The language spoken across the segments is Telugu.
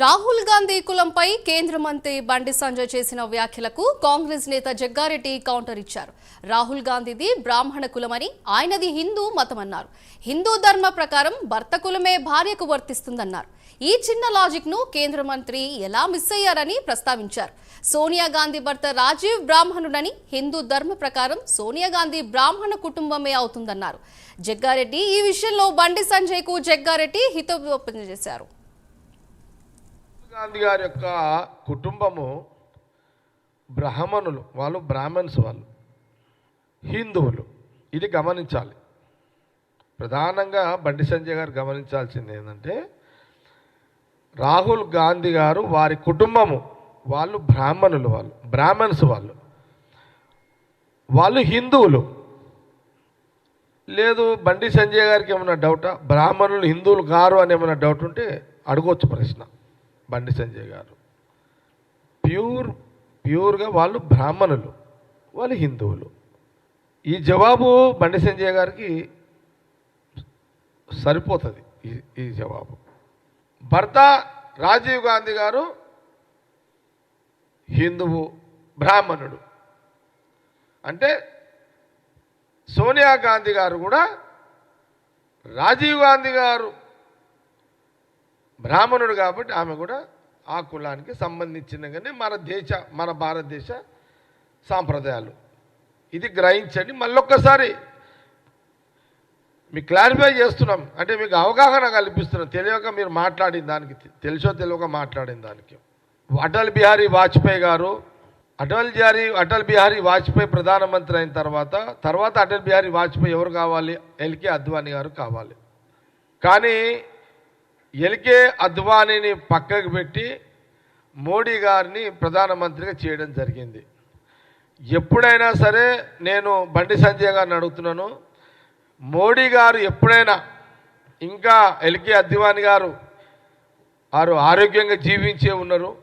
రాహుల్ గాంధీ కులంపై కేంద్ర మంత్రి బండి సంజయ్ చేసిన వ్యాఖ్యలకు కాంగ్రెస్ నేత జగ్గారెడ్డి కౌంటర్ ఇచ్చారు. రాహుల్ గాంధీది బ్రాహ్మణ కులమని ఆయనది హిందూ మతమన్నారు. హిందూ ధర్మ ప్రకారం భర్త కులమే భార్యకు వర్తిస్తుందన్నారు. ఈ చిన్న లాజిక్ను కేంద్ర మంత్రి ఎలా మిస్ అయ్యారని ప్రస్తావించారు. సోనియా గాంధీ భర్త రాజీవ్ బ్రాహ్మణుడని హిందూ ధర్మ ప్రకారం సోనియా గాంధీ బ్రాహ్మణ కుటుంబమే అవుతుందన్నారు. జగ్గారెడ్డి ఈ విషయంలో బండి సంజయ్కు జగ్గారెడ్డి హితోపం చేశారు. గాంధీ గారి యొక్క కుటుంబము బ్రాహ్మణులు వాళ్ళు బ్రాహ్మణ్స్ వాళ్ళు హిందువులు. ఇది గమనించాలి. ప్రధానంగా బండి సంజయ్ గారు గమనించాల్సింది ఏంటంటే రాహుల్ గాంధీ గారు వారి కుటుంబము వాళ్ళు బ్రాహ్మణులు వాళ్ళు బ్రాహ్మణ్స్ వాళ్ళు. వాళ్ళు హిందువులు. లేదు బండి సంజయ్ గారికి ఏమైనా డౌటా? బ్రాహ్మణులు హిందువులు గారు అని ఏమైనా డౌట్ ఉంటే అడగవచ్చు ప్రశ్న. బండి సంజయ్ గారు. ప్యూర్ ప్యూర్గా వాళ్ళు బ్రాహ్మణులు వాళ్ళు హిందువులు. ఈ జవాబు బండి సంజయ్ గారికి సరిపోతుంది ఈ ఈ జవాబు. భర్త రాజీవ్ గాంధీ గారు హిందువు బ్రాహ్మణుడు. అంటే సోనియా గాంధీ గారు కూడా రాజీవ్ గాంధీ గారు బ్రాహ్మణుడు కాబట్టి ఆమె కూడా ఆ కులానికి సంబంధించిన కానీ మన దేశ మన భారతదేశ సాంప్రదాయాలు. ఇది గ్రహించండి. మళ్ళొక్కసారి మీకు క్లారిఫై చేస్తున్నాం. అంటే మీకు అవగాహన కల్పిస్తున్నాం. తెలియక మీరు మాట్లాడిన దానికి తెలుసో తెలియక మాట్లాడిన దానికి. అటల్ బిహారీ వాజ్పేయి గారు అటల్ బిహారీ అటల్ బిహారీ వాజ్పేయి ప్రధానమంత్రి అయిన తర్వాత తర్వాత అటల్ బిహారీ వాజ్పేయి ఎవరు కావాలి? ఎల్కే అద్వానీ గారు కావాలి. కానీ ఎల్కే అద్వానీని పక్కకు పెట్టి మోడీ గారిని ప్రధానమంత్రిగా చేయడం జరిగింది. ఎప్పుడైనా సరే నేను బండి సంజయ్ గారిని అడుగుతున్నాను. మోడీ గారు ఎప్పుడైనా ఇంకా ఎల్కే అద్వానీ గారు వారు ఆరోగ్యంగా జీవించే ఉన్నారు.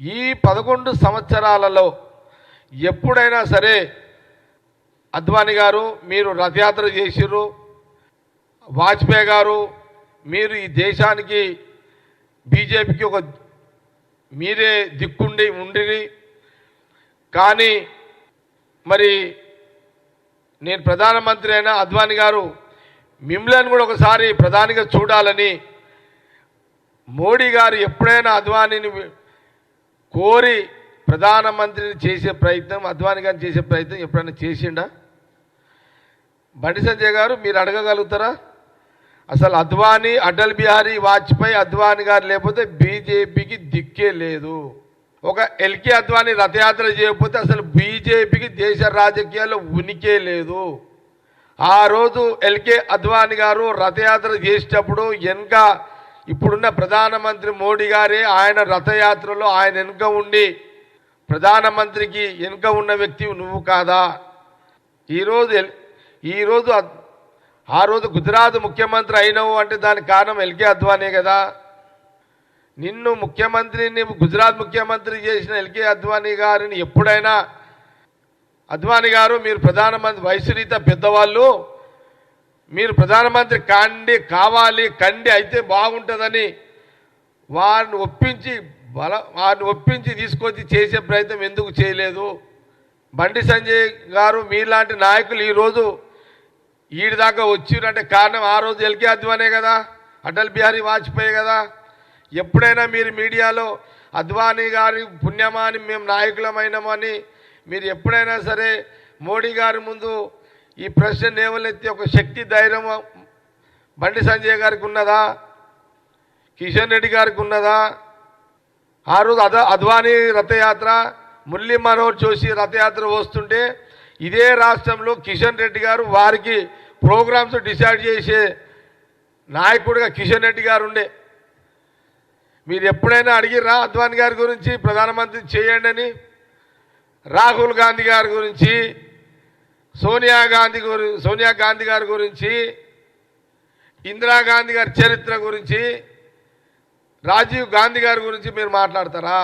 ఈ పదకొండు సంవత్సరాలలో ఎప్పుడైనా సరే అద్వానీ గారు మీరు రథయాత్ర చేసిర్రు. వాజ్పేయి గారు మీరు ఈ దేశానికి బీజేపీకి ఒక మీరే దిక్కుండి ఉండి కానీ మరి నేను ప్రధానమంత్రి అయిన అద్వానీ గారు మిమ్మల్ని కూడా ఒకసారి ప్రధానిగా చూడాలని మోడీ గారు ఎప్పుడైనా అద్వానీని కోరి ప్రధానమంత్రిని చేసే ప్రయత్నం అద్వానీ గారిని చేసే ప్రయత్నం ఎప్పుడైనా చేసిండా? బండి సంజయ్ గారు మీరు అడగగలుగుతారా? అసలు అద్వానీ అటల్ బిహారీ వాజ్పేయి అద్వానీ గారు లేకపోతే బీజేపీకి దిక్కే లేదు. ఒక ఎల్కే అద్వానీ రథయాత్ర చేయకపోతే అసలు బీజేపీకి దేశ రాజకీయాల్లో ఉనికే లేదు. ఆ రోజు ఎల్కే అద్వానీ గారు రథయాత్ర చేసేటప్పుడు వెనుక ఇప్పుడున్న ప్రధానమంత్రి మోడీ గారే ఆయన రథయాత్రలో ఆయన వెనుక ఉండి ప్రధానమంత్రికి వెనుక ఉన్న వ్యక్తి నువ్వు కాదా? ఈరోజు ఎల్- ఈరోజు ఆ రోజు గుజరాత్ ముఖ్యమంత్రి అయినవు అంటే దానికి కారణం ఎల్కే అద్వానే కదా. నిన్ను ముఖ్యమంత్రిని గుజరాత్ ముఖ్యమంత్రి చేసిన ఎల్కే అద్వానీ గారిని ఎప్పుడైనా అద్వానీ గారు మీరు ప్రధానమంత్రి వయసు పెద్దవాళ్ళు మీరు ప్రధానమంత్రి కాండి కావాలి కండి అయితే బాగుంటుందని వారిని ఒప్పించి బల వారిని ఒప్పించి తీసుకొచ్చి చేసే ప్రయత్నం ఎందుకు చేయలేదు? బండి సంజయ్ గారు మీలాంటి నాయకులు ఈరోజు ఈడి దాకా వచ్చిరంటే కారణం ఆ రోజు ఎల్కే అద్వానే కదా అటల్ బిహారీ వాజ్పేయి కదా. ఎప్పుడైనా మీరు మీడియాలో అద్వానీ గారి పుణ్యమా అని మేము నాయకులమైనమని మీరు ఎప్పుడైనా సరే మోడీ గారి ముందు ఈ ప్రశ్న నేవలెత్తి ఒక శక్తి ధైర్యం బండి సంజయ్ గారికి ఉన్నదా? కిషన్ రెడ్డి గారికి ఉన్నదా? ఆ రోజు అద అద్వానీ రథయాత్ర మురళీ మనోహర్ జోషి రథయాత్ర వస్తుంటే ఇదే రాష్ట్రంలో కిషన్ రెడ్డి గారు వారికి ప్రోగ్రామ్స్ డిసైడ్ చేసే నాయకుడిగా కిషన్ రెడ్డి గారు ఉండే. మీరు ఎప్పుడైనా అడిగిర్రా అద్వానీ గారి గురించి ప్రధానమంత్రి చేయండి అని? రాహుల్ గాంధీ గారి గురించి సోనియా గాంధీ గురి సోనియా గాంధీ గారి గురించి ఇందిరాగాంధీ గారి చరిత్ర గురించి రాజీవ్ గాంధీ గారి గురించి మీరు మాట్లాడతారా?